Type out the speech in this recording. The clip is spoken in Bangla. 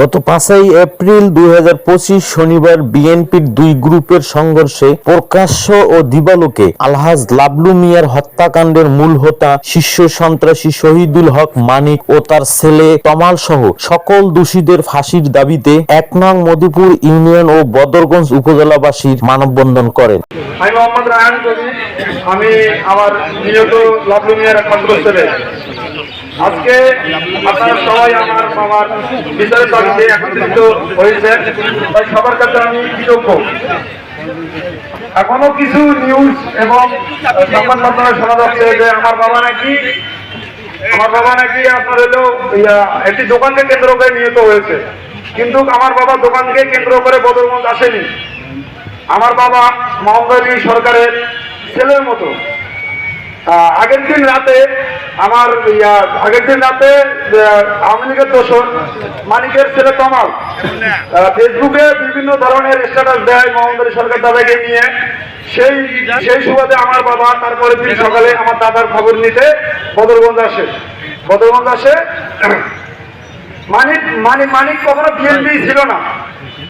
গত পাঁচই এপ্রিল দুই হাজার পঁচিশ শনিবার বিএনপির দুই গ্রুপের সংঘর্ষে প্রকাশ্য ও দিবালোকে আলহাজ লাবলু মিয়ার হত্যাকাণ্ডের মূল হোতা শীর্ষ সন্ত্রাসী শহীদুল হক মানিক ও তার ছেলে তমাল সহ সকল দোষীদের ফাঁসির দাবিতে এক নং মধুপুর ইউনিয়ন ও বদরগঞ্জ উপজেলাবাসীর মানববন্ধন করেন। আমি মোহাম্মদ আমি আমার নিহত লাভলু মিয়ার একমাত্র ছেলে। আজকে আপনারা সবাই আমার বাবার বিচারের দাবিতে একত্রিত হয়েছেন তাই সবার কাছে আমি কৃতজ্ঞ। এখনও কিছু নিউজ এবং সংবাদ মাধ্যমে শোনা যাচ্ছে যে আমার বাবা নাকি আমার বাবা নাকি আপনার হলো একটি দোকানকে কেন্দ্র করে নিহত হয়েছে। কিন্তু আমার বাবা দোকানকে কেন্দ্র করে বদরগঞ্জ আসেনি। আমার বাবা মোহাম্মদ সরকারের ছেলের মতো। আগের দিন রাতে আমার আগের দিন রাতে আওয়ামী লীগের দোষর মানিকের ছেলে তমাল ফেসবুকে বিভিন্ন ধরনের স্ট্যাটাস দেয় মোহাম্মদ আলী সরকার দাদাকে নিয়ে। সেই সেই সুবাদে আমার বাবা তারপরে দিন সকালে আমার দাদার খবর নিতে বদরগঞ্জ আসে। বদরগঞ্জ আসে, মানিক মানিক মানিক কখনো বিএনপি ছিল না।